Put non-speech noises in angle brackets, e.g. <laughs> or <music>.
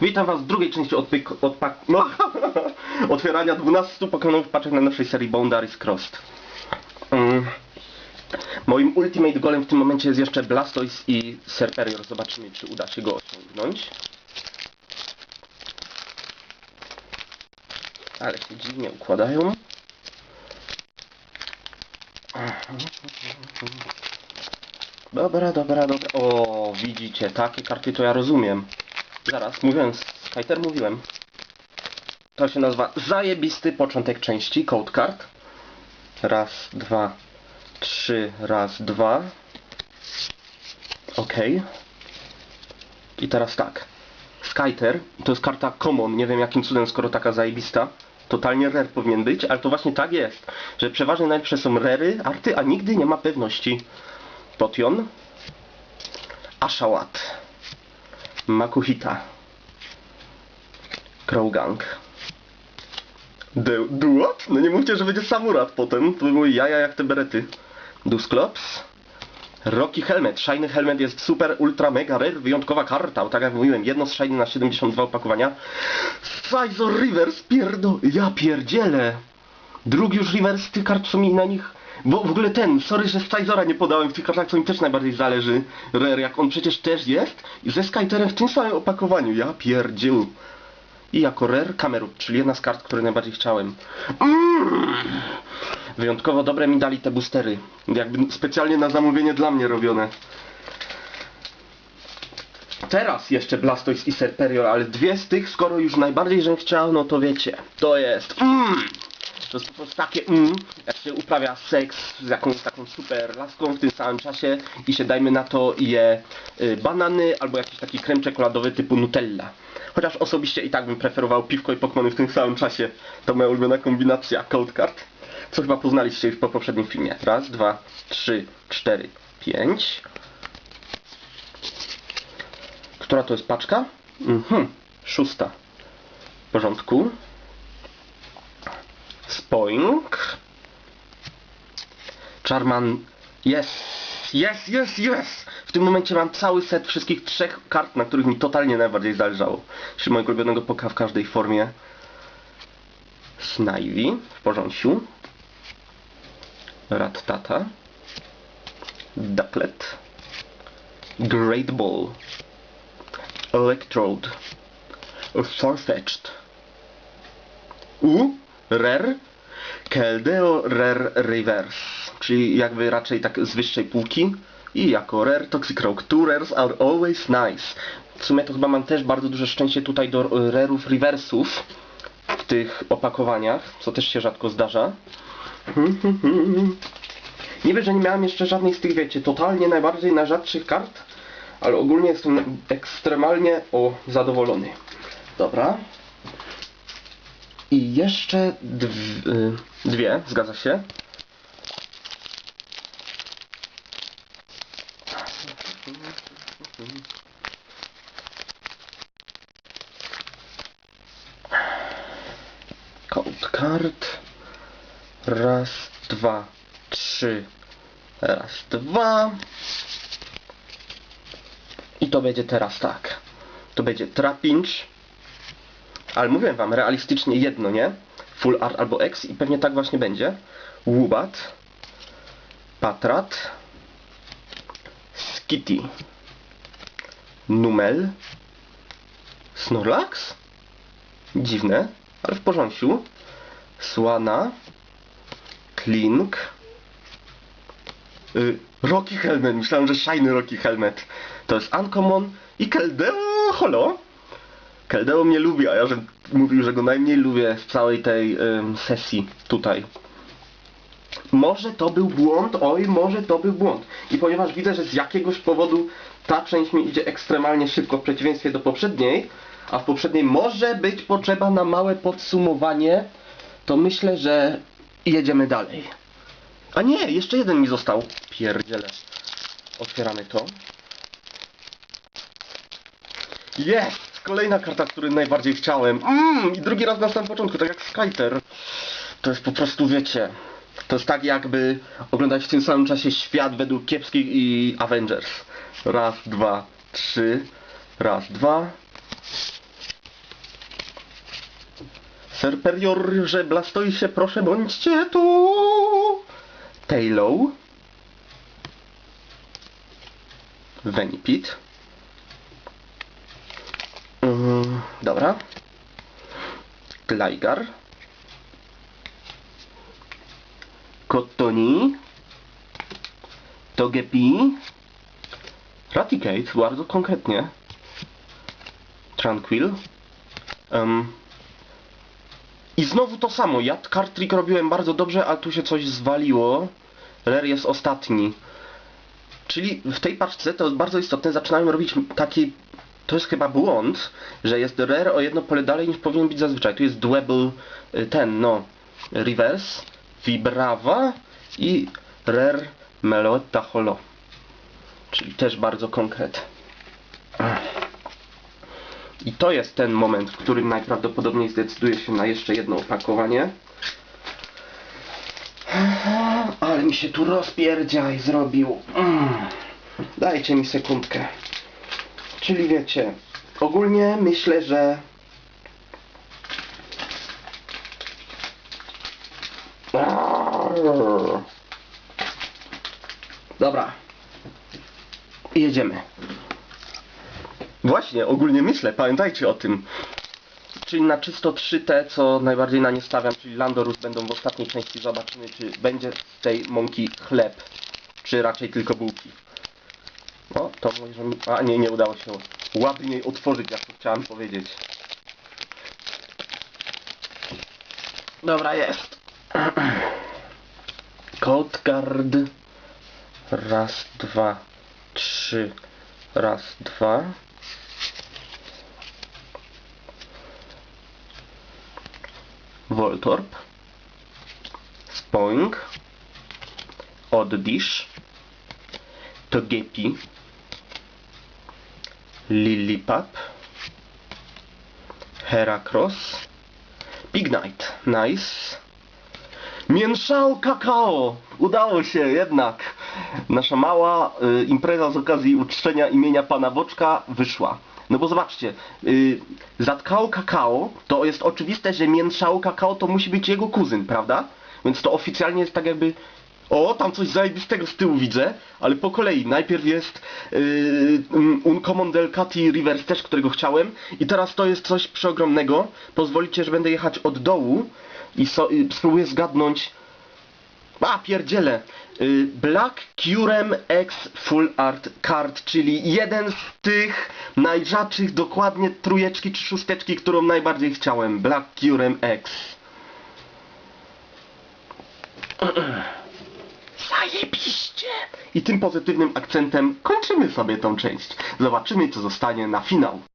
Witam Was w drugiej części odpyk, odpak, no, <laughs> otwierania 12 Pokémonów paczek na naszej serii Boundaries Crossed. Mm. Moim ultimate golem w tym momencie jest jeszcze Blastoise i Serperior. Zobaczymy, czy uda się go osiągnąć. Ale się dziwnie układają. Dobra, dobra, dobra. O, widzicie, takie karty to ja rozumiem. Zaraz, mówiłem, Skyter mówiłem. To się nazywa zajebisty początek części, code card. Raz, dwa, trzy, raz, dwa. Ok. I teraz tak. Skyter to jest karta common, nie wiem jakim cudem, skoro taka zajebista. Totalnie rare powinien być, ale to właśnie tak jest, że przeważnie najlepsze są rery, arty, a nigdy nie ma pewności. Potion. Ashawat. Makuhita. Krowgang. Du Duot? No nie mówcie, że będzie Samurat potem. To by były jaja jak te berety. Dusclops. Rocky Helmet. Shiny Helmet jest super, ultra, mega rare, wyjątkowa karta. Tak jak mówiłem, jedno z Shiny na 72 opakowania. Sizor Rivers, pierdo... Ja pierdzielę. Drugi już Rivers tych kart, mi na nich... Bo w ogóle ten, sorry, że Sizora nie podałem w tych kartach, co mi też najbardziej zależy. Rare, jak on przecież też jest. I ze Skyterem w tym samym opakowaniu. Ja pierdziel. I jako Rare Kamerut, czyli jedna z kart, które najbardziej chciałem. Mm. Wyjątkowo dobre mi dali te boostery. Jakby specjalnie na zamówienie dla mnie robione. Teraz jeszcze Blastoise i Serperior, ale dwie z tych, skoro już najbardziej żem chciał, no to wiecie, to jest mm. To jest po prostu takie mm, jak się uprawia seks z jakąś taką super laską w tym samym czasie i się dajmy na to je y, banany albo jakiś taki krem czekoladowy typu Nutella. Chociaż osobiście i tak bym preferował piwko i Pokémony w tym samym czasie. To moja ulubiona kombinacja Code Card. Co chyba poznaliście już po poprzednim filmie. Raz, dwa, trzy, cztery, pięć. Która to jest paczka? Mhm, szósta. W porządku. Spoink. Charman. Yes! Yes, yes, yes! W tym momencie mam cały set wszystkich trzech kart, na których mi totalnie najbardziej zależało. Czyli mojego ulubionego poka w każdej formie. Snivy w porządku. Rattata. Ducklet. Great Ball. Electrode. Farfetched. U. Rare. Keldeo Rare Reverse. Czyli jakby raczej tak z wyższej półki. I jako Rare Toxic Rogue. Two rares are always nice. W sumie to chyba mam też bardzo duże szczęście tutaj do e, rarów reversów w tych opakowaniach, co też się rzadko zdarza. <laughs> Niby, że nie miałem jeszcze żadnej z tych, wiecie, totalnie najbardziej najrzadszych kart, ale ogólnie jestem ekstremalnie o zadowolony. Dobra. I jeszcze dw y, dwie, zgadza się. Code card. Raz, dwa, trzy. Raz, dwa. I to będzie teraz tak. To będzie Trapinch. Ale mówiłem wam, realistycznie jedno, nie? Full art albo X i pewnie tak właśnie będzie. Wubat. Patrat. Skitty. Numel. Snorlax? Dziwne, ale w porządku. Słana. Klink. Y, Rocky Helmet. Myślałem, że Shiny Rocky Helmet. To jest Uncommon. I Keldeo Holo. Keldeo mnie lubi, a ja że mówił, że go najmniej lubię w całej tej sesji tutaj. Może to był błąd, oj, może to był błąd. I ponieważ widzę, że z jakiegoś powodu ta część mi idzie ekstremalnie szybko w przeciwieństwie do poprzedniej, a w poprzedniej może być potrzeba na małe podsumowanie, to myślę, że jedziemy dalej. A nie, jeszcze jeden mi został. Pierdziele. Otwieramy to. Jest! Kolejna karta, której najbardziej chciałem. Mm, I drugi raz na samym początku, tak jak Skyter. To jest po prostu, wiecie... To jest tak jakby oglądać w tym samym czasie świat według kiepskich i Avengers. Raz, dwa, trzy. Raz, dwa. Serperiorze Blastoisie, proszę bądźcie tu! Taillow. Venipit. Dobra. Gligar. Cottoni. Togepi. Raticate, bardzo konkretnie. Tranquil. Em, I znowu to samo. Ja card trick robiłem bardzo dobrze, ale tu się coś zwaliło. Rare jest ostatni. Czyli w tej paczce, to jest bardzo istotne, zaczynałem robić taki... To jest chyba błąd, że jest rare o jedno pole dalej niż powinien być zazwyczaj. Tu jest duable y, ten, no, reverse, vibrava i rare meloetta holo. Czyli też bardzo konkret. I to jest ten moment, w którym najprawdopodobniej zdecyduję się na jeszcze jedno opakowanie. Ale mi się tu rozpierdziaj zrobił. Mm. Dajcie mi sekundkę. Czyli wiecie, ogólnie myślę, że Dobra. Jedziemy. Właśnie, ogólnie myślę, pamiętajcie o tym. Czyli na czysto 3T, co najbardziej na nie stawiam, czyli Landorus będą w ostatniej części. Zobaczymy, czy będzie z tej mąki chleb, czy raczej tylko bułki. No, to może mi... A nie, nie udało się ładniej otworzyć, jak to chciałem powiedzieć. Dobra, jest. <clears throat> Card. Raz, dwa, trzy. Raz, dwa. Voltorb. Spoing. Oddish. Togepi. Lillipap. Heracross. Pignite. Nice. Mięszał kakao! Udało się jednak. Nasza mała y, impreza z okazji uczczenia imienia pana Boczka wyszła. No bo zobaczcie, y, zatkał kakao, to jest oczywiste, że mięszał kakao to musi być jego kuzyn, prawda? Więc to oficjalnie jest tak jakby... O, tam coś zajebistego z tyłu widzę, ale po kolei. Najpierw jest yy, Uncommon Delcati Reverse też, którego chciałem. I teraz to jest coś przeogromnego. Pozwolicie, że będę jechać od dołu i so, y, spróbuję zgadnąć... A, pierdzielę! Y, Black Curem X Full Art Card, czyli jeden z tych najrzadszych, dokładnie trójeczki czy szósteczki, którą najbardziej chciałem. Black Curem X. <clears throat> Zajebiście! I tym pozytywnym akcentem kończymy sobie tą część. Zobaczymy, co zostanie na finał.